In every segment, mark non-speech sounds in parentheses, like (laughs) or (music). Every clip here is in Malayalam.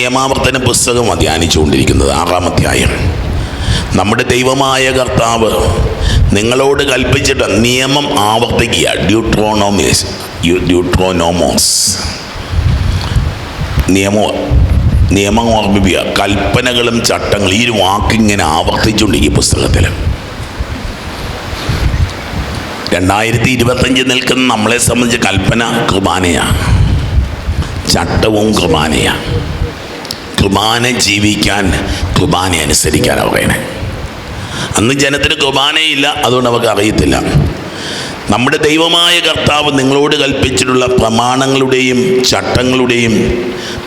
നിയമാവർത്തന പുസ്തകം ധ്യാനിച്ചുകൊണ്ടിരിക്കുന്നത് ആറാം അധ്യായം. നമ്മുടെ ദൈവമായ കർത്താവ് നിങ്ങളോട് കൽപ്പിച്ചിട്ട് നിയമം ആവർത്തിക്കുക. ഡ്യൂട്രോണോമിസ് ഡ്യൂട്രോനോമോസ് നിയമോ നിയമം ഓർമ്മിപ്പിക്കുക. കൽപ്പനകളും ചട്ടങ്ങളും ഈ ഒരു വാക്കിങ്ങനെ ആവർത്തിച്ചുകൊണ്ടിരിക്കും പുസ്തകത്തിൽ. രണ്ടായിരത്തി ഇരുപത്തഞ്ച് നിൽക്കുന്ന നമ്മളെ സംബന്ധിച്ച് കൽപ്പന കുർബാനയാണ്. ചട്ടവും കുർബാനയാണ്. കുർബാന ജീവിക്കാൻ കുർബാന അനുസരിക്കാനാണ് പറയണേ അന്ന് ജനത്തിന് കുർബാനയില്ല അതുകൊണ്ട് അവർക്ക് അറിയത്തില്ല. നമ്മുടെ ദൈവമായ കർത്താവ് നിങ്ങളോട് കൽപ്പിച്ചിട്ടുള്ള പ്രമാണങ്ങളുടെയും ചട്ടങ്ങളുടെയും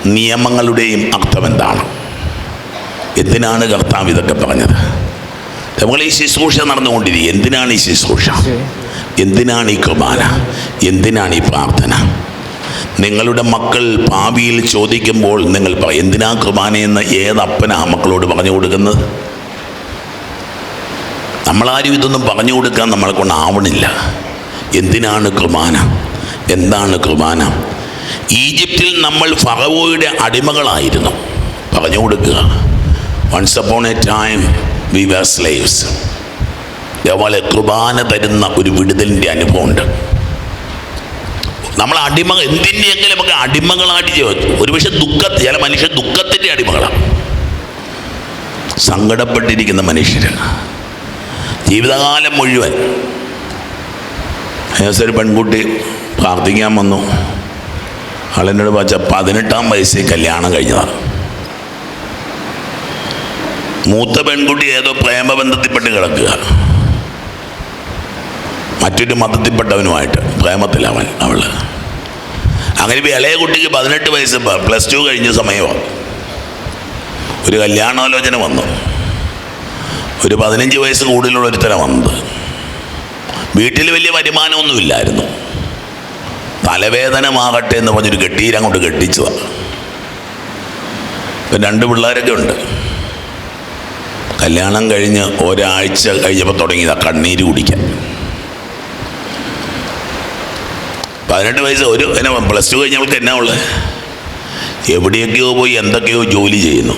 നിയമങ്ങളുടെയും അർത്ഥം എന്താണ്? എന്തിനാണ് കർത്താവ് ഇതൊക്കെ പറഞ്ഞത്? നമ്മൾ ഈ ശുശ്രൂഷ നടന്നുകൊണ്ടിരിക്കുക. എന്തിനാണ് ഈ ശുശ്രൂഷ? എന്തിനാണ് ഈ കുർബാന? എന്തിനാണ് ഈ പ്രാർത്ഥന? നിങ്ങളുടെ മക്കൾ ഭാവിയിൽ ചോദിക്കുമ്പോൾ നിങ്ങൾ എന്തിനാ കുർബാനയെന്ന് ഏതപ്പനാ മക്കളോട് പറഞ്ഞു കൊടുക്കുന്നത്? നമ്മളാരും ഇതൊന്നും പറഞ്ഞു കൊടുക്കാൻ നമ്മളെ കൊണ്ട് ആവണില്ല. എന്തിനാണ് കുർബാന? എന്താണ് കുർബാന? ഈജിപ്തിൽ നമ്മൾ ഫറവോയുടെ അടിമകളായിരുന്നു. പറഞ്ഞു കൊടുക്കുക. Once upon a time we were slaves ഇതേപോലെ കുർബാന തരുന്ന ഒരു വിടുതലിന്റെ അനുഭവമുണ്ട്. നമ്മൾ അടിമ എന്തിന്റെയെങ്കിലും നമുക്ക് അടിമകളായിട്ട് ജീവിച്ചു ഒരുപക്ഷെ ദുഃഖ ചില മനുഷ്യർ ദുഃഖത്തിന്റെ അടിമകളാണ്. സങ്കടപ്പെട്ടിരിക്കുന്ന മനുഷ്യർ ജീവിതകാലം മുഴുവൻ ഒരു പെൺകുട്ടി പ്രാർത്ഥിക്കാൻ വന്നു. ആളെന്നോട് പറഞ്ഞ പതിനെട്ടാം വയസ്സിൽ കല്യാണം കഴിഞ്ഞതാണ്. മൂത്ത പെൺകുട്ടി ഏതോ പ്രേമബന്ധത്തിൽപ്പെട്ട് കിടക്കുക മറ്റൊരു മതത്തിൽപ്പെട്ടവനുമായിട്ട് പ്രേമത്തിലവൻ അവൾ അങ്ങനെ ഇപ്പോൾ ഇളയ കുട്ടിക്ക് പതിനെട്ട് വയസ്സ് പ്ലസ് ടു കഴിഞ്ഞ സമയമാണ് ഒരു കല്യാണാലോചന വന്നു. ഒരു പതിനഞ്ച് വയസ്സ് കൂടുതലുള്ള ഒരുത്തരം വന്നത്. വീട്ടിൽ വലിയ വരുമാനമൊന്നുമില്ലായിരുന്നു തലവേദനമാകട്ടെ എന്ന് പറഞ്ഞൊരു കെട്ടീരങ്ങോട്ട് കെട്ടിച്ചതാണ് ഇപ്പം രണ്ട് പിള്ളേരൊക്കെ ഉണ്ട്. കല്യാണം കഴിഞ്ഞ് ഒരാഴ്ച കഴിഞ്ഞപ്പോൾ തുടങ്ങിയതാണ് കണ്ണീര് കുടിക്കാൻ. പതിനെട്ട് വയസ്സ് ഒരു എന്നാ പ്ലസ് ടു കഴിഞ്ഞവൾക്ക് എന്നാ ഉള്ളത് എവിടെയൊക്കെയോ പോയി എന്തൊക്കെയോ ജോലി ചെയ്യുന്നു.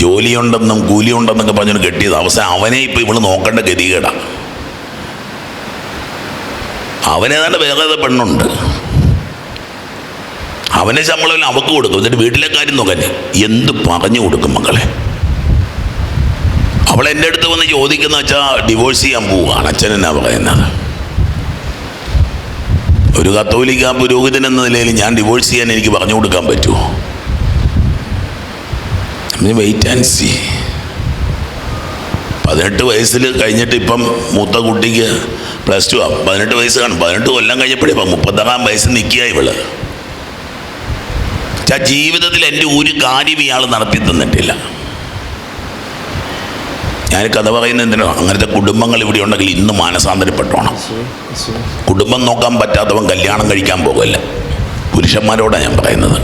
ജോലിയുണ്ടെന്നും കൂലിയുണ്ടെന്നൊക്കെ പറഞ്ഞു കെട്ടിയത്. അവസാനം അവനെ ഇപ്പോൾ ഇവൾ നോക്കേണ്ട ഗതികേടാ. അവനേതാണ്ട് വേറെ പെണ്ണുണ്ട്. അവനെ ശമ്പളം അവക്ക് കൊടുക്കും. എന്നിട്ട് വീട്ടിലെ കാര്യം നോക്കാൻ എന്ത് പറഞ്ഞു കൊടുക്കും മക്കളെ? അവൾ എന്റെ അടുത്ത് വന്ന് ചോദിക്കുന്ന വെച്ചാൽ ഡിവോഴ്സ് ചെയ്യാൻ പോവുകയാണ്. അച്ഛൻ എന്നാ പറയുന്നത്? ഒരു കത്തോലിക്ക പുരോഹിതൻ എന്ന നിലയിൽ ഞാൻ ഡിവോഴ്സ് ചെയ്യാൻ എനിക്ക് പറഞ്ഞു കൊടുക്കാൻ പറ്റുമോ? വെയിറ്റ് ആൻഡ് സി പതിനെട്ട് വയസ്സിൽ കഴിഞ്ഞിട്ട് ഇപ്പം മൂത്ത കുട്ടിക്ക് പ്ലസ് ടു ആ പതിനെട്ട് വയസ്സ് കാണും. പതിനെട്ട് കൊല്ലം കഴിഞ്ഞപ്പോഴേ ഇപ്പം മുപ്പത്താറാം വയസ്സ് നിൽക്കുക ഇവൾ. ജീവിതത്തിൽ എന്റെ ഒരു കാര്യം ഇയാൾ നടത്തി തന്നിട്ടില്ല. ഞാൻ കഥ പറയുന്നത് എന്തിനോ? അങ്ങനത്തെ കുടുംബങ്ങൾ ഇവിടെ ഉണ്ടെങ്കിൽ ഇന്ന് മാനസാന്തരപ്പെട്ടോണം. കുടുംബം നോക്കാൻ പറ്റാത്തവൻ കല്യാണം കഴിക്കാൻ പോകല്ല പുരുഷന്മാരോടാണ് ഞാൻ പറയുന്നത്.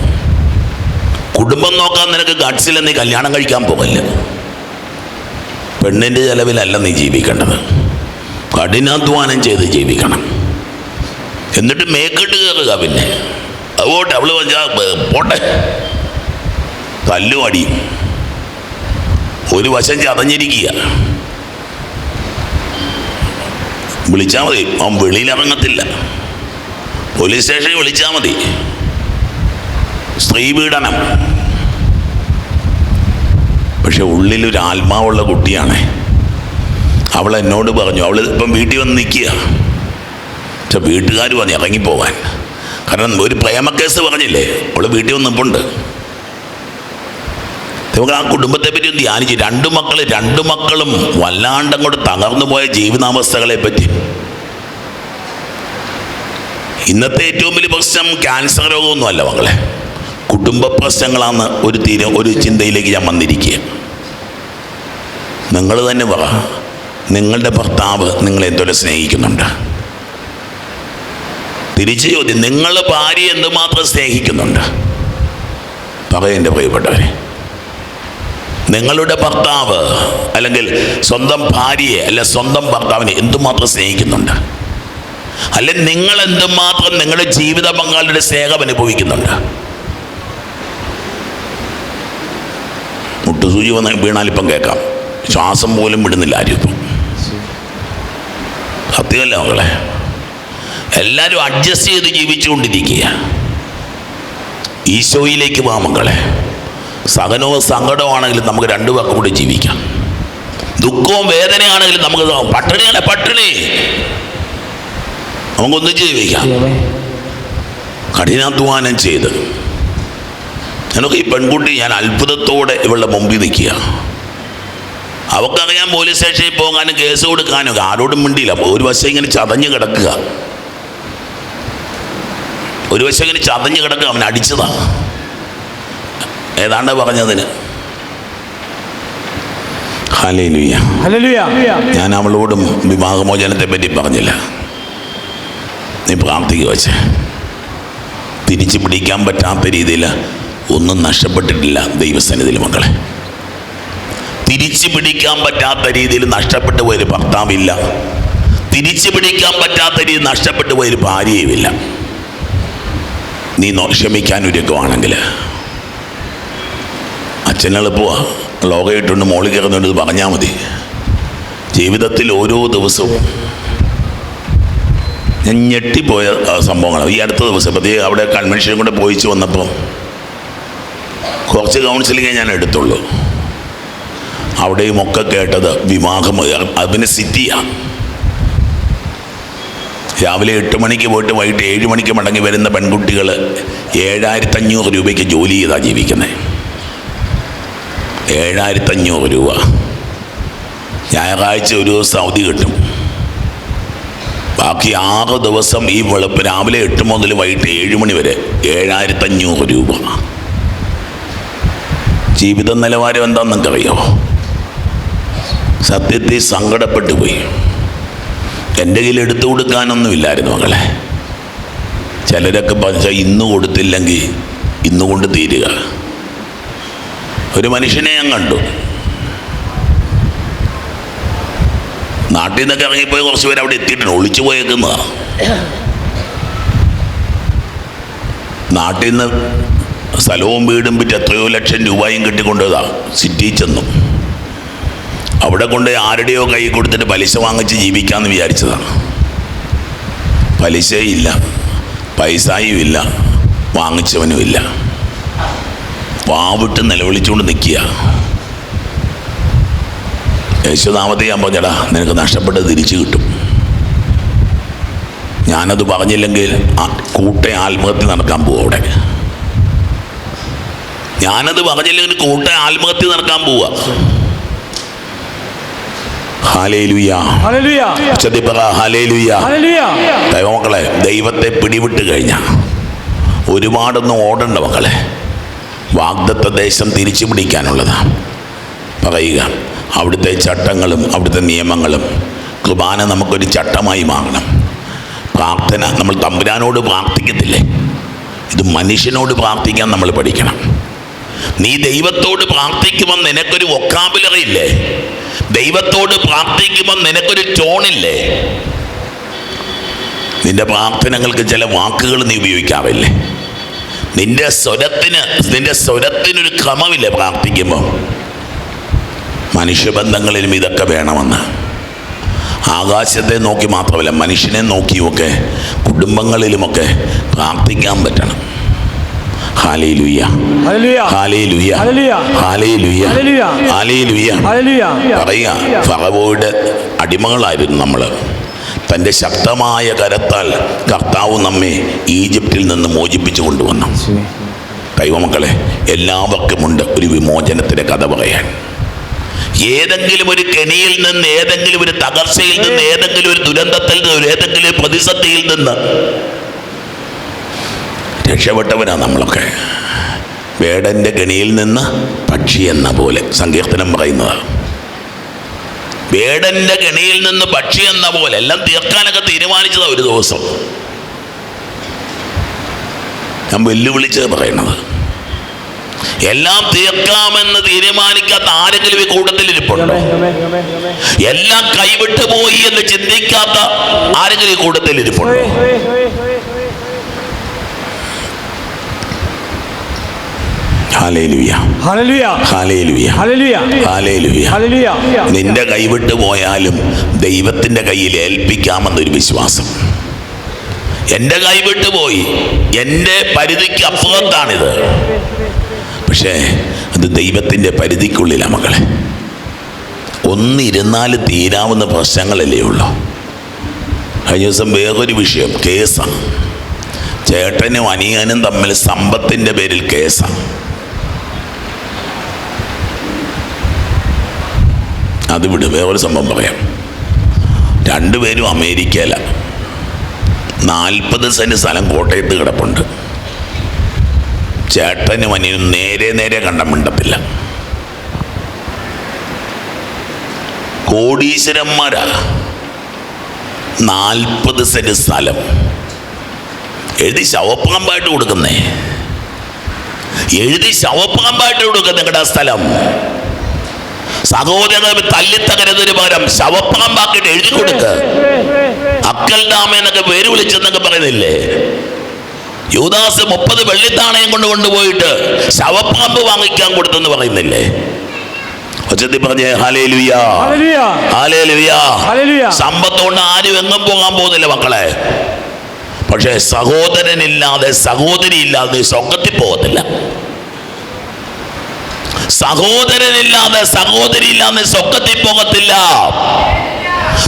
കുടുംബം നോക്കാൻ നിനക്ക് ഗഡ്സില്ല നീ കല്യാണം കഴിക്കാൻ പോകല്ല പെണ്ണിന്റെ ചെലവിലല്ല നീ ജീവിക്കേണ്ടത്. കഠിനാധ്വാനം ചെയ്ത് ജീവിക്കണം. എന്നിട്ട് മേക്കിട്ട് കയറുക പിന്നെ. അതുകൊണ്ട് അവൾ പോട്ടെ. തല്ലും അടിയും. ഒരു വശം ചതഞ്ഞിരിക്കുക. വിളിച്ചാൽ മതി. അവൻ വെളിയിൽ വെളിയിലിറങ്ങത്തില്ല പോലീസ് സ്റ്റേഷനിൽ വിളിച്ചാൽ മതി. സ്ത്രീ പീഡനം. പക്ഷെ ഉള്ളിലൊരു ആത്മാവുള്ള കുട്ടിയാണ്. അവൾ എന്നോട് പറഞ്ഞു അവൾ ഇപ്പം വീട്ടിൽ വന്ന് നിൽക്കുക. പക്ഷെ വീട്ടുകാർ പറഞ്ഞു ഇറങ്ങിപ്പോവാൻ. കാരണം ഒരു പ്രേമക്കേസ് പറഞ്ഞില്ലേ? അവൾ വീട്ടിൽ വന്ന് നിൽപ്പുണ്ട് നമുക്ക് ആ കുടുംബത്തെ പറ്റി ധ്യാനിച്ച്. രണ്ടു മക്കൾ രണ്ടു മക്കളും വല്ലാണ്ട് അങ്ങോട്ട് തകർന്നു പോയ ജീവിതാവസ്ഥകളെ പറ്റി. ഇന്നത്തെ ഏറ്റവും വലിയ പ്രശ്നം ക്യാൻസർ രോഗമൊന്നുമല്ല മകളെ കുടുംബ പ്രശ്നങ്ങളാണ് ഒരു തീരെ ഒരു ചിന്തയിലേക്ക് ഞാൻ വന്നിരിക്കുക നിങ്ങൾ തന്നെ പറ നിങ്ങളുടെ ഭർത്താവ് നിങ്ങളെ എന്തോലെ സ്നേഹിക്കുന്നുണ്ട്? തിരിച്ചു ചോദ്യം നിങ്ങൾ ഭാര്യ എന്തുമാത്രം സ്നേഹിക്കുന്നുണ്ട്? പറയെന്റെ പ്രിയപ്പെട്ടവരെ. നിങ്ങളുടെ ഭർത്താവ് അല്ലെങ്കിൽ സ്വന്തം ഭാര്യയെ അല്ല സ്വന്തം ഭർത്താവിനെ എന്തുമാത്രം സ്നേഹിക്കുന്നുണ്ട്? അല്ലെ നിങ്ങൾ എന്തുമാത്രം നിങ്ങളുടെ ജീവിത പങ്കാളിയുടെ സ്നേഹം അനുഭവിക്കുന്നുണ്ട്? മുട്ടുസൂചി വന്ന് വീണാലിപ്പം കേൾക്കാം. ശ്വാസം പോലും വിടുന്നില്ല ആരും ഇപ്പം. സത്യമല്ല മകളെ എല്ലാവരും അഡ്ജസ്റ്റ് ചെയ്ത് ജീവിച്ചുകൊണ്ടിരിക്കുക ഈശോയിലേക്ക് വാ മക്കളെ. സഹനവും സങ്കടവും ആണെങ്കിലും നമുക്ക് രണ്ടു പേർക്കും കൂടി ജീവിക്കാം. ദുഃഖവും വേദനയാണെങ്കിലും നമുക്ക് പട്ടിണിയാണ് പട്ടിണി നമുക്കൊന്നിച്ച് ജീവിക്കാം. കഠിനാധ്വാനം ചെയ്ത്. ഞാനൊക്കെ ഈ പെൺകുട്ടി ഞാൻ അത്ഭുതത്തോടെ ഇവളുടെ മുമ്പിൽ നിൽക്കുക. അവക്കറിയാൻ പോലീസ് സ്റ്റേഷനിൽ പോകാനും കേസ് കൊടുക്കാനും ആരോടും മിണ്ടിയില്ല. ഒരു വശം ഇങ്ങനെ ചതഞ്ഞ് കിടക്കുക. ഒരു വശം ഇങ്ങനെ ചതഞ്ഞ് കിടക്കുക അവൻ ഏതാണ്ട് പറഞ്ഞതിന്. ഞാൻ അവളോടും വിവാഹമോചനത്തെ പറ്റി പറഞ്ഞില്ല. നീ പ്രാർത്ഥിക്കുക വെച്ച്. തിരിച്ചു പിടിക്കാൻ പറ്റാത്ത രീതിയിൽ ഒന്നും നഷ്ടപ്പെട്ടിട്ടില്ല ദൈവസന്നിധിയിൽ മക്കളെ. തിരിച്ചു പിടിക്കാൻ പറ്റാത്ത രീതിയിൽ നഷ്ടപ്പെട്ടു പോയൊരു ഭർത്താവില്ല. തിരിച്ചു പിടിക്കാൻ പറ്റാത്ത രീതിയിൽ നഷ്ടപ്പെട്ടു പോയൊരു ഭാര്യയുമില്ല. നീ നോ- ക്ഷമിക്കാൻ ഒരുക്കുവാണെങ്കിൽ അച്ഛനെളുപ്പമാ ലോകമായിട്ടുണ്ട് മോളിൽ കയറുന്നുണ്ട് ഇത് പറഞ്ഞാൽ മതി. ജീവിതത്തിൽ ഓരോ ദിവസവും ഞാൻ ഞെട്ടിപ്പോയ സംഭവങ്ങളാണ്. ഈ അടുത്ത ദിവസം പ്രത്യേക അവിടെ കൺവെൻഷനും കൂടെ പോയിച്ച് വന്നപ്പോൾ കുറച്ച് കൗൺസിലിങ്ങേ ഞാൻ എടുത്തുള്ളൂ. അവിടെയും ഒക്കെ കേട്ടത് വിവാഹം അത് സിറ്റിയാണ് രാവിലെ എട്ട് മണിക്ക് പോയിട്ട് വൈകിട്ട് ഏഴ് മണിക്ക് മടങ്ങി വരുന്ന പെൺകുട്ടികൾ ഏഴായിരത്തഞ്ഞൂറ് രൂപയ്ക്ക് ജോലി ചെയ്താണ് ജീവിക്കുന്നത് ഏഴായിരത്തഞ്ഞൂറ് രൂപ. ഞായറാഴ്ച ഒരു ദിവസം അവധി കിട്ടും. ബാക്കി ആറ് ദിവസം ഈ വെളുപ്പ് രാവിലെ എട്ട് മുതൽ വൈകിട്ട് ഏഴ് മണി വരെ ഏഴായിരത്തഞ്ഞൂറ് രൂപ. ജീവിത നിലവാരം എന്താണെന്ന് നിങ്ങൾക്കറിയോ? സത്യത്തിൽ സങ്കടപ്പെട്ടു പോയി. എന്റെ കയ്യിൽ എടുത്തു കൊടുക്കാനൊന്നുമില്ലായിരുന്നു മകളെ. ചിലരൊക്കെ പറഞ്ഞാൽ ഇന്ന് കൊടുത്തില്ലെങ്കിൽ ഇന്നുകൊണ്ട് തീരുക. ഒരു മനുഷ്യനെ ഞാൻ കണ്ടു. നാട്ടിൽ നിന്നൊക്കെ ഇറങ്ങിപ്പോയി കുറച്ച് പേര് അവിടെ എത്തിയിട്ടുണ്ട്. ഒളിച്ചു പോയേക്കുന്നതാ. നാട്ടിൽ നിന്ന് സ്ഥലവും വീടും വിറ്റ് എത്രയോ ലക്ഷം രൂപയും കിട്ടിക്കൊണ്ടതാ സിറ്റി ചെന്നു. അവിടെ കൊണ്ട് ആരുടെയോ കൈ കൊടുത്തിട്ട് പലിശ വാങ്ങിച്ച് ജീവിക്കാമെന്ന് വിചാരിച്ചതാണ് പലിശയില്ല പൈസയും ഇല്ല വാങ്ങിച്ചവനുമില്ല വാവിട്ട് നിലവിളിച്ചുകൊണ്ട് നിൽക്കുക യേശുനാമത്തെ ഞാൻ പറഞ്ഞടാ നിനക്ക് നഷ്ടപ്പെട്ടത് തിരിച്ചു കിട്ടും. ഞാനത് പറഞ്ഞില്ലെങ്കിൽ കൂട്ടെ ആത്മഹത്യ നടക്കാൻ പോവും അവിടെ. ഞാനത് പറഞ്ഞില്ലെങ്കിൽ കൂട്ട ആത്മഹത്യ നടക്കാൻ പോവാ. ഹാലേലുയ. ഹല്ലേലൂയ പറ ഹാലേലുയ. ഹല്ലേലൂയ ദൈവമക്കളെ ദൈവത്തെ പിടിവിട്ട് കഴിഞ്ഞ. ഒരുപാടൊന്നും ഓടണ്ട മക്കളെ. വാഗ്ദത്ത ദേശം തിരിച്ചു പിടിക്കാനുള്ളതാണ് പറയുക അവിടുത്തെ ചട്ടങ്ങളും അവിടുത്തെ നിയമങ്ങളും കുർബാന നമുക്കൊരു ചട്ടമായി മാറണം. പ്രാർത്ഥന നമ്മൾ തമ്പുരാനോട് പ്രാർത്ഥിക്കത്തില്ലേ? ഇത് മനുഷ്യനോട് പ്രാർത്ഥിക്കാൻ നമ്മൾ പഠിക്കണം. നീ ദൈവത്തോട് പ്രാർത്ഥിക്കുമ്പോൾ നിനക്കൊരു വൊക്കാബുലറി ഇല്ലേ? ദൈവത്തോട് പ്രാർത്ഥിക്കുമ്പോൾ നിനക്കൊരു ടോണില്ലേ നിന്റെ പ്രാർത്ഥനകൾക്ക് ചില വാക്കുകൾ നീ ഉപയോഗിക്കാറില്ലേ? നിന്റെ സ്വരത്തിന് നിന്റെ സ്വരത്തിനൊരു ക്രമമില്ല പ്രാർത്ഥിക്കുമ്പോൾ മനുഷ്യബന്ധങ്ങളിലും ഇതൊക്കെ വേണമെന്ന്. ആകാശത്തെ നോക്കി മാത്രമല്ല മനുഷ്യനെ നോക്കിയുമൊക്കെ കുടുംബങ്ങളിലുമൊക്കെ പ്രാർത്ഥിക്കാൻ പറ്റണം. പറയുക ഫറവോയുടെ അടിമകളായിരുന്നു നമ്മൾ തന്റെ ശക്തമായ കരത്താൽ കർത്താവ് നമ്മെ ഈജിപ്തിൽ നിന്ന് മോചിപ്പിച്ചു കൊണ്ടുവന്നു. ദൈവമക്കളെ എല്ലാവർക്കുമുണ്ട് ഒരു വിമോചനത്തിന്റെ കഥ പറയാൻ. ഏതെങ്കിലും ഒരു കെണിയിൽ നിന്ന് ഏതെങ്കിലും ഒരു തകർച്ചയിൽ നിന്ന് ഏതെങ്കിലും ഒരു ദുരന്തത്തിൽ നിന്ന് ഏതെങ്കിലും ഒരു പ്രതിസന്ധിയിൽ നിന്ന് രക്ഷപ്പെട്ടവനാ നമ്മളൊക്കെ. വേടന്റെ ഗണിയിൽ നിന്ന് പക്ഷി എന്ന പോലെ സങ്കീർത്തനം പറയുന്നത്. വേടന്റെ ഗണിയിൽ നിന്ന് പക്ഷി എന്ന പോലെ എല്ലാം തീർക്കാനൊക്കെ തീരുമാനിച്ചതാ ഒരു ദിവസം. ഞാൻ വെല്ലുവിളിച്ച് പറയുന്നത് എല്ലാം തീർക്കാമെന്ന് തീരുമാനിക്കാത്ത ആരെങ്കിലും ഈ കൂട്ടത്തിൽ ഇരിപ്പുണ്ടോ? എല്ലാം കൈവിട്ടു പോയി എന്ന് ചിന്തിക്കാത്ത ആരെങ്കിലും ഈ കൂട്ടത്തിൽ ഇരിപ്പുണ്ടോ? നിന്റെ കൈവിട്ട് പോയാലും ദൈവത്തിന്റെ കയ്യിൽ ഏൽപ്പിക്കാമെന്നൊരു വിശ്വാസം. എന്റെ കൈവിട്ട് പോയി. എന്റെ പരിധിക്ക് അപ്പുറത്താണിത്. പക്ഷേ അത് ദൈവത്തിന്റെ പരിധിക്കുള്ളിലാണ് മക്കളെ ഒന്നിരുന്നാൽ തീരാവുന്ന പ്രശ്നങ്ങളല്ലേ ഉള്ളൂ. കഴിഞ്ഞ ദിവസം വേറൊരു വിഷയം കേസാണ്. ചേട്ടനും അനിയനും തമ്മിൽ സമ്പത്തിന്റെ പേരിൽ കേസാണ്. അത് വിട് വേറൊരു സംഭവം പറയാം. രണ്ടുപേരും അമേരിക്കയില. നാൽപ്പത് സെന്റ് സ്ഥലം കോട്ടയത്ത് കിടപ്പുണ്ട്. ചേട്ടനും അനിയനും നേരെ നേരെ കണ്ട മിണ്ടപ്പില്ല കോടീശ്വരന്മാരാ. നാൽപ്പത് സെന്റ് സ്ഥലം. എഴുതി ശവപ്പാമ്പായിട്ട് കൊടുക്കുന്നേ. എഴുതി ശവപ്പാമ്പായിട്ട് കൊടുക്കുന്ന നിങ്ങളുടെ സ്ഥലം. സഹോദരൻ തല്ലിത്തകരുന്നതിന് പകരം ശവപ്പാമ്പാക്കിട്ട് എഴുതി കൊടുക്ക. അക്കൽ ഡാമ എന്നൊക്കെ പേര് വിളിച്ചെന്നൊക്കെ പറയുന്നില്ലേ? യുവദാസ് മുപ്പത് വെള്ളിത്താണയം കൊണ്ട് കൊണ്ടുപോയിട്ട് ശവപ്പാമ്പ് വാങ്ങിക്കാൻ കൊടുത്തെന്ന് പറയുന്നില്ലേ? ഒച്ചത്തി പറഞ്ഞേ ഹല്ലേലൂയ. സമ്പത്തുകൊണ്ട് ആരും എങ്ങും പോകാൻ പോകുന്നില്ല മക്കളെ. പക്ഷേ സഹോദരനില്ലാതെ സഹോദരി ഇല്ലാതെ സ്വർഗത്തിൽ പോകത്തില്ല. സഹോദരനില്ലാതെ സഹോദരി ഇല്ലാതെ സ്വർഗത്തിൽ പോകത്തില്ല.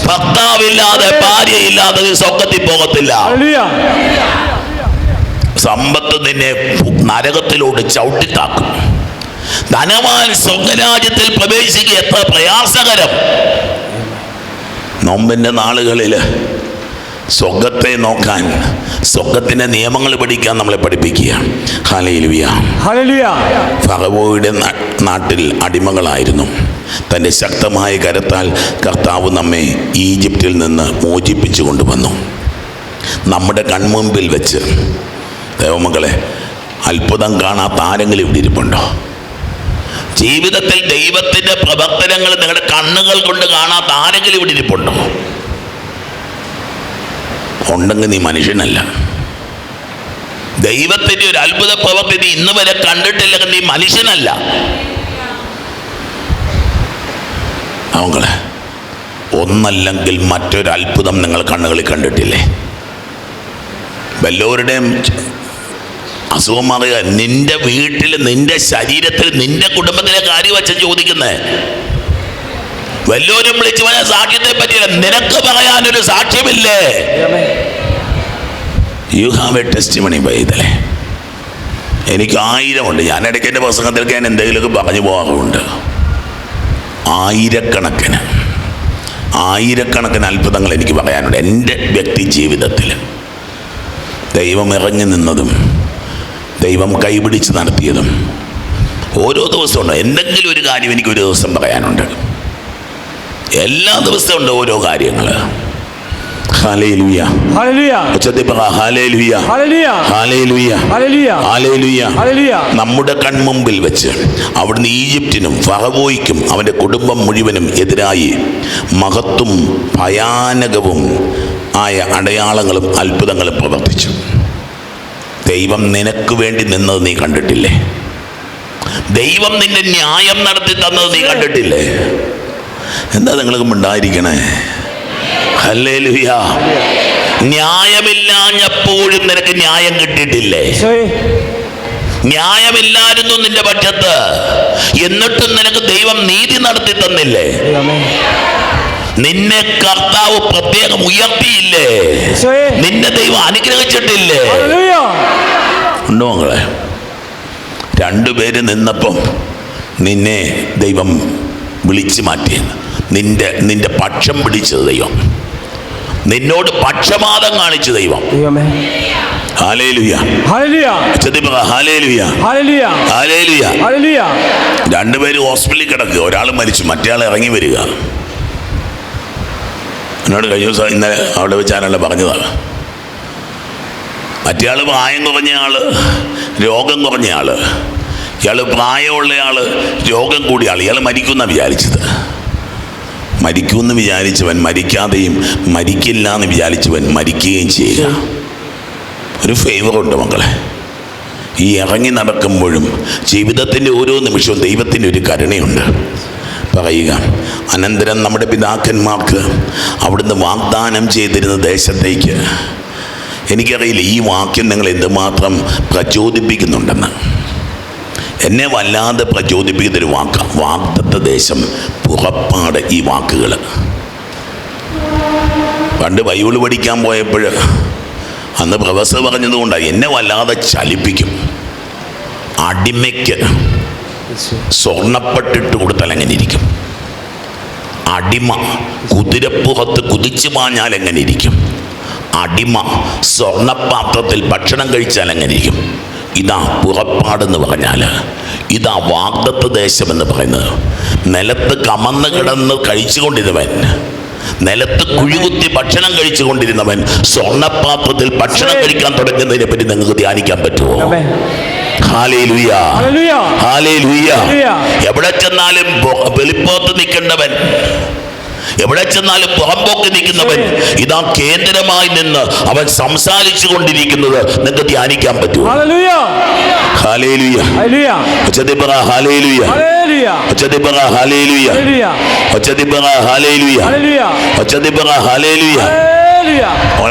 ഭർത്താവില്ലാതെ ഭാര്യയില്ലാതെ ഇല്ലാതെ സ്വർഗത്തിൽ പോകത്തില്ല സമ്പത്ത് നിന്നെ നരകത്തിലോട്ട് ചവിട്ടിത്താക്കും. ധനവാൻ സ്വർഗരാജ്യത്തിൽ പ്രവേശിക്കുക എത്ര പ്രയാസകരം. നോമ്പിന്റെ നാളുകളിൽ സ്വർഗത്തെ നോക്കാൻ സ്വർഗത്തിന്റെ നിയമങ്ങൾ പഠിക്കാൻ നമ്മളെ പഠിപ്പിക്കുകയാണ് ഹല്ലേലൂയ. ഫറവോയുടെ നാട്ടിൽ അടിമകളായിരുന്നു. തന്റെ ശക്തമായ കരത്താൽ കർത്താവ് നമ്മെ ഈജിപ്തിൽ നിന്ന് മോചിപ്പിച്ചു കൊണ്ടുവന്നു. നമ്മുടെ കൺമുമ്പിൽ വെച്ച് ദേവമകളെ അത്ഭുതം കാണാത്ത ആരെങ്കിലും ഇവിടെ ഇരിപ്പുണ്ടോ? ജീവിതത്തിൽ ദൈവത്തിന്റെ പ്രവർത്തനങ്ങൾ നിങ്ങളുടെ കണ്ണുകൾ കൊണ്ട് കാണാത്ത ആരെങ്കിലും ഇവിടെ ഇരിപ്പുണ്ടോ? ഉണ്ടെങ്കിൽ നീ മനുഷ്യനല്ല. ദൈവത്തിന്റെ ഒരു അത്ഭുത പ്രവർത്തി നീ ഇന്ന് വരെ കണ്ടിട്ടില്ലെങ്കിൽ നീ മനുഷ്യനല്ല. അവങ്ങളെ ഒന്നല്ലെങ്കിൽ മറ്റൊരു അത്ഭുതം നിങ്ങൾ കണ്ണുകളിൽ കണ്ടിട്ടില്ലേ? വല്ലവരുടെയും അസുഖം മാറുക നിന്റെ വീട്ടിൽ നിന്റെ ശരീരത്തിൽ നിന്റെ കുടുംബത്തിലെ കാര്യം വെച്ച് ചോദിക്കുന്നേ വല്ലവരും വിളിച്ചു പറഞ്ഞ സാക്ഷ്യത്തെ പറ്റിയില്ല. നിനക്ക് പറയാൻ ഒരു സാക്ഷ്യമില്ലേ you have a testimony പൈതലേ എനിക്ക് ആയിരമുണ്ട്. ഞാൻ ഇടയ്ക്ക് എന്റെ പ്രസംഗത്തിലൊക്കെ ഞാൻ എന്തെങ്കിലുമൊക്കെ പറഞ്ഞു പോകാറുണ്ട്. ആയിരക്കണക്കിന് ആയിരക്കണക്കിന് അത്ഭുതങ്ങൾ എനിക്ക് പറയാനുണ്ട് എന്റെ വ്യക്തി ജീവിതത്തിൽ. ദൈവം ഇറങ്ങി നിന്നതും ദൈവം കൈപിടിച്ച് നടത്തിയതും ഓരോ ദിവസവും എന്തെങ്കിലും ഒരു കാര്യം എനിക്ക് ഒരു ദിവസം പറയാനുണ്ട്. എല്ലാ ദിവസവും ഉണ്ട് ഓരോ കാര്യങ്ങൾ നമ്മുടെ കൺമുമ്പിൽ വെച്ച് അവിടുന്ന് ഈജിപ്തിനും ഫറവോയ്ക്കും അവന്റെ കുടുംബം മുഴുവനും എതിരായി മഹത്തും ഭയാനകവും ആയ അടയാളങ്ങളും അത്ഭുതങ്ങളും പ്രവർത്തിച്ചു. ദൈവം നിനക്ക് വേണ്ടി നിന്നത് നീ കണ്ടിട്ടില്ലേ? ദൈവം നിന്റെ ന്യായം നടത്തി തന്നത് നീ കണ്ടിട്ടില്ലേ? എന്താ നിങ്ങൾക്ക് ഉണ്ടായിരിക്കണേ ഹല്ലേലൂയ. ന്യായമില്ലാഞ്ഞപ്പോഴും നിനക്ക് ന്യായം കിട്ടിയിട്ടില്ലേ? ന്യായമില്ലായിരുന്നു നിന്റെ പക്ഷത്ത്. എന്നിട്ടും നിനക്ക് ദൈവം നീതി നടത്തി തന്നില്ലേ? നിന്നെ കർത്താവ് പ്രത്യേകം ഉയർത്തിയില്ലേ? നിന്നെ ദൈവം അനുഗ്രഹിച്ചിട്ടില്ലേ? ഉണ്ടോ മകളെ? രണ്ടുപേര് നിന്നപ്പം നിന്നെ ദൈവം വിളിച്ചു മാറ്റി നിന്റെ നിന്റെ പക്ഷം പിടിച്ചത് ദൈവം. നിന്നോട് പക്ഷപാതം കാണിച്ചു ദൈവം. രണ്ടുപേരും ഹോസ്പിറ്റലിൽ കിടക്കുക ഒരാൾ മരിച്ചു മറ്റേ ഇറങ്ങി വരിക. എന്നോട് കഴിഞ്ഞ ദിവസം ഇന്നലെ അവിടെ വെച്ചാണല്ലോ പറഞ്ഞതാണ് മറ്റേ ആൾ പ്രായം കുറഞ്ഞ ആൾ രോഗം കുറഞ്ഞ ആൾ ഇയാൾ പ്രായമുള്ള ആൾ രോഗം കൂടിയ ആൾ ഇയാൾ മരിക്കുന്ന വിചാരിച്ചത്. മരിക്കുമെന്ന് വിചാരിച്ചവൻ മരിക്കാതെയും മരിക്കില്ല എന്ന് വിചാരിച്ചവൻ മരിക്കുകയും ചെയ്യുക ഒരു ഫേവറുണ്ട് മക്കളെ. ഈ ഇറങ്ങി നടക്കുമ്പോഴും ജീവിതത്തിന്റെ ഓരോ നിമിഷവും ദൈവത്തിന്റെ ഒരു കരുണയുണ്ട്. പറയുക അനന്തരം നമ്മുടെ പിതാക്കന്മാർക്ക് അവിടുന്ന് വാഗ്ദാനം ചെയ്തിരുന്ന ദേശത്തേക്ക് എനിക്കറിയില്ല ഈ വാക്യം നിങ്ങൾ എന്തുമാത്രം പ്രചോദിപ്പിക്കുന്നുണ്ടെന്ന്. എന്നെ വല്ലാതെ പ്രചോദിപ്പിക്കുന്നൊരു വാക്ക്. വാഗ്ദത്ത ദേശം പുറപ്പാട് ഈ വാക്കുകൾ പണ്ട് ബൈബിൾ പഠിക്കാൻ പോയപ്പോൾ അന്ന് പ്രൊഫസർ പറഞ്ഞതുകൊണ്ടാണ് എന്നെ വല്ലാതെ ചലിപ്പിക്കും. അടിമയ്ക്ക് സ്വർണപ്പെട്ടിട്ട് കൊടുത്താൽ എങ്ങനെ ഇരിക്കും? അടിമ കുതിരപ്പുറത്ത് കുതിച്ചു പാഞ്ഞാൽ എങ്ങനെ ഇരിക്കും? അടിമ സ്വർണപാത്രത്തിൽ ഭക്ഷണം കഴിച്ചാൽ എങ്ങനെ ഇരിക്കും? ഇതാ പുറപ്പാടെന്ന് പറഞ്ഞാൽ ഇതാ വാഗ്ദത്ത ദേശം എന്ന് പറയുന്നത്. നിലത്ത് കമന്ന് കിടന്ന് കഴിച്ചുകൊണ്ടിരുന്നവൻ നിലത്ത് കുഴികുത്തി ഭക്ഷണം കഴിച്ചുകൊണ്ടിരുന്നവൻ സ്വർണപാത്രത്തിൽ ഭക്ഷണം കഴിക്കാൻ തുടങ്ങുന്നതിനെ പറ്റി നിങ്ങൾക്ക് ധ്യാനിക്കാൻ പറ്റുമോ? എവിടെ ചെന്നാലും വെളിപ്പോത്ത് നിൽക്കേണ്ടവൻ എവിടെ ചെന്നാലും പുറമ്പോക്ക് നിൽക്കുന്നവൻ ഇതാ കേന്ദ്രമായി നിന്ന് അവൻ സംസാരിച്ചു കൊണ്ടിരിക്കുന്നത് നിങ്ങൾക്ക് ധ്യാനിക്കാൻ പറ്റുമോ?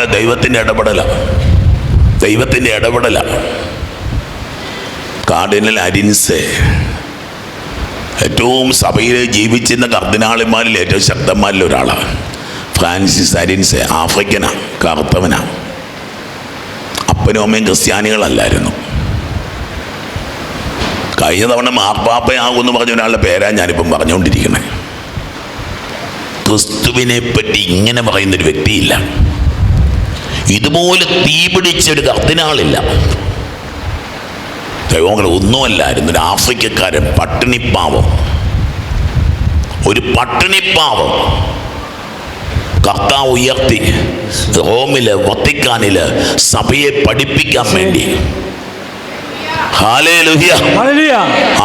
ദൈവത്തിന്റെ അവനെ ഇടപെടല. ദൈവത്തിന്റെ ഇടപെടല. കാർഡിനൽ അരിൻസെ. ഏറ്റവും സഭയിൽ ജീവിച്ചിരുന്ന കർദിനാളിമാരിൽ ഏറ്റവും ശക്തന്മാരിൽ ഒരാളാണ്. ഫ്രാൻസിസ് അരിൻസ് ആഫ്രിക്കനാണ് കറുത്തവനാണ് അപ്പനും അമ്മയും ക്രിസ്ത്യാനികളല്ലായിരുന്നു. കഴിഞ്ഞ തവണ മാർപ്പാപ്പയാകുമെന്ന് പറഞ്ഞ ഒരാളുടെ പേരാ ഞാനിപ്പം പറഞ്ഞുകൊണ്ടിരിക്കുന്നത് ക്രിസ്തുവിനെ പറ്റി ഇങ്ങനെ പറയുന്നൊരു വ്യക്തിയില്ല. ഇതുപോലെ തീ പിടിച്ചൊരു കർദിനാളില്ല. ദൈവങ്ങൾ ഒന്നുമല്ലായിരുന്നു. ഒരു ആഫ്രിക്കക്കാരൻ പട്ടിണിപ്പാവം ഒരു പട്ടിണിപ്പാവം കർത്താവ് ഉയർത്തി റോമിൽ വത്തിക്കാനിൽ സഭയെ പഠിപ്പിക്കാൻ വേണ്ടി.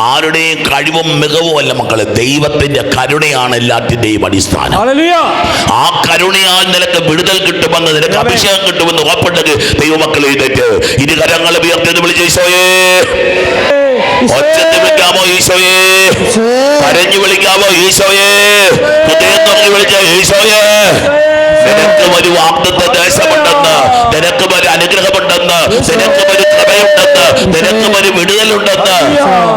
ആരുടെയും കഴിവും മികവും അല്ല മക്കളെ. ദൈവത്തിന്റെ കരുണയാണ് എല്ലാത്തിന്റെയും അടിസ്ഥാനം. ആ കരുണയാൽ നിനക്ക് വിടുതൽ കിട്ടുമെന്ന് നിനക്ക് അഭിഷേകം കിട്ടുമെന്ന് ഉറപ്പുണ്ടെങ്കിൽ ദൈവമക്കൾ എഴുന്നേറ്റ്. ഇരു കരങ്ങൾ ഉയർത്തി വിളിച്ച് ഈശോയേ. ഒച്ചത്തിൽ വിളിക്കാമോ ഈശോയേ? കരഞ്ഞു വിളിക്കാമോ ഈശോയേ? ഹൃദയം തുറന്ന് വിളിച്ച ഈശോയേ. നിനക്ക് ഒരു വാഗ്ദത്ത ദേശമുണ്ടെന്ന് നിനക്ക് ഒരു അനുഗ്രഹമുണ്ടെന്ന് നിനക്ക് ഒരു (laughs) കൃപയുണ്ടെന്ന് നിനക്ക് ഒരു വിടുതലുണ്ടെന്ന്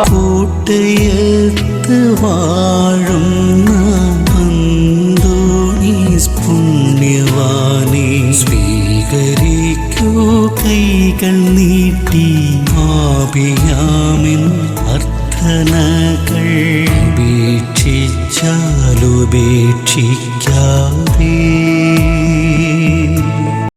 കൂട്ടയത്ത് വാഴുന്ന പുണ്യവാനെ സ്വീകരിക്കൂ. കൈകൾ നീട്ടി ആപിയാമിൻ അർത്ഥനകൾ ഉപേക്ഷിച്ചാലുപേക്ഷിക്കാതെ